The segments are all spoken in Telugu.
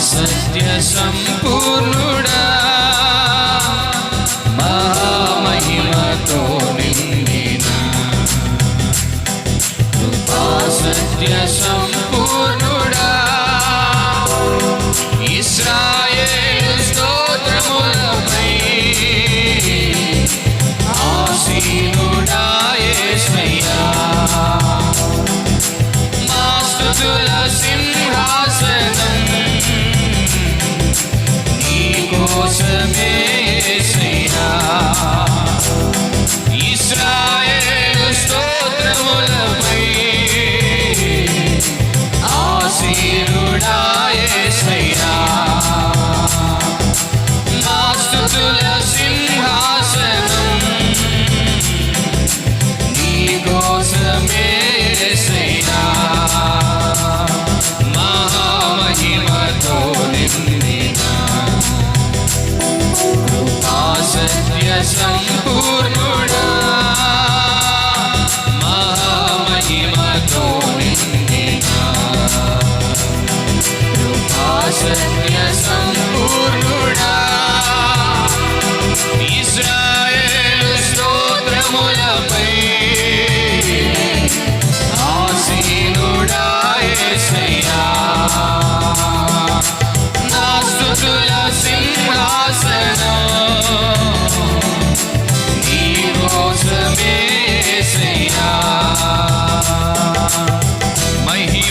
सत्य सम्पूर्णुडा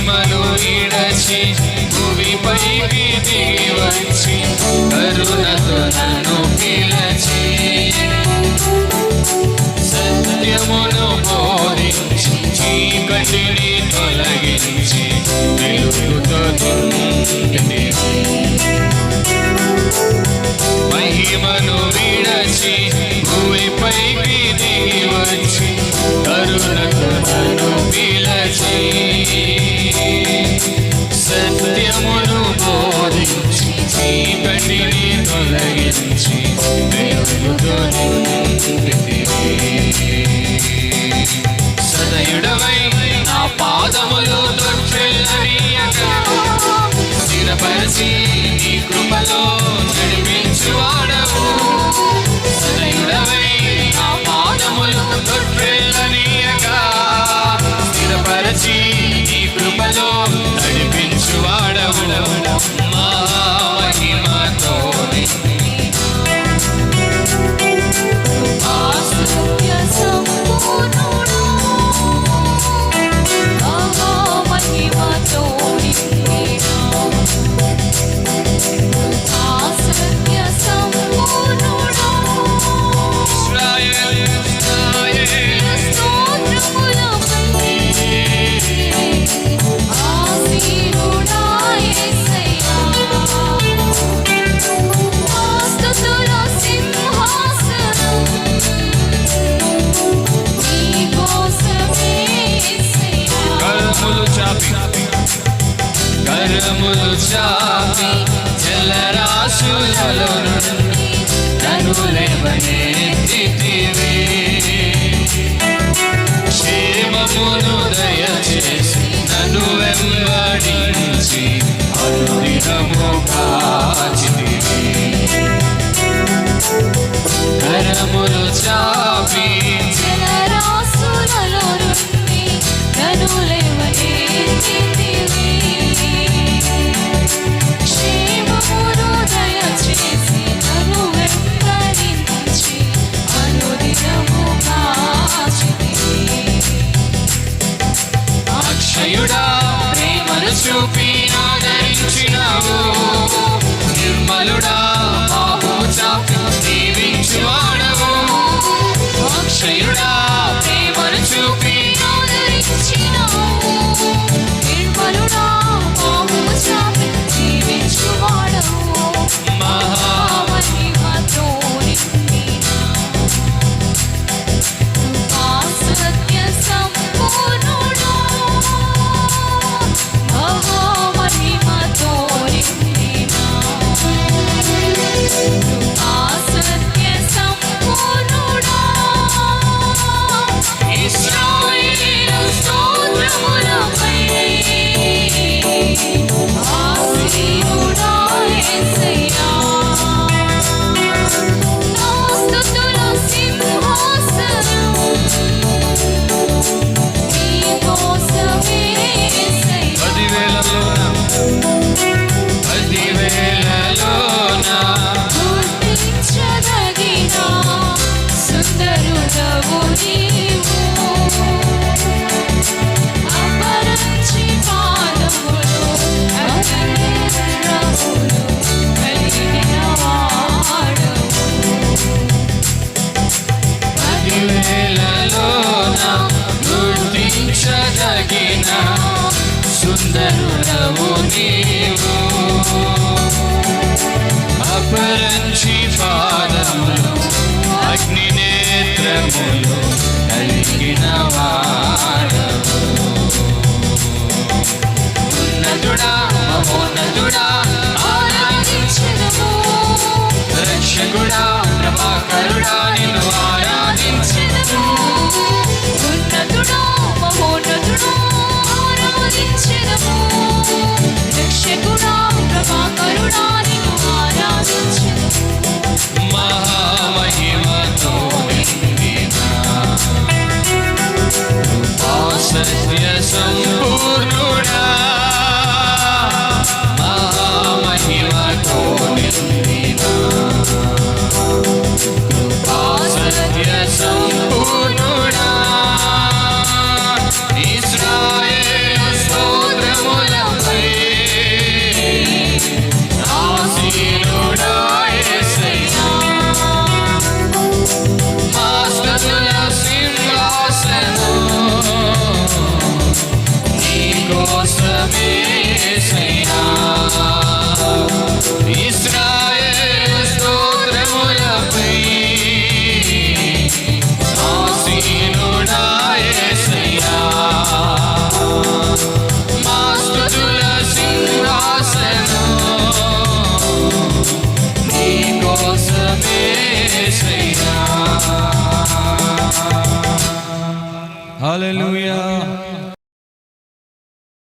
మహిమలు నిడచి భూమిపైకి దిగి వచ్చి కరుణతో నన్ను పిలచి. సత్యమును స్థిరమై నా పాదములు దొచ్చెయ్యక స్థిరపరిచి నీ కృపలో నడిపించువాడవు. సదయుడవై ప్రభులెవనెత్తితివి క్షేమమును దయచేసి నన్ను వెంబడించి అనుదినము కాచితివి. కరములు చాపి సుందరుడవు నీవు అపరంచి పాదములు అగ్ని నేత్రములు కలిగిన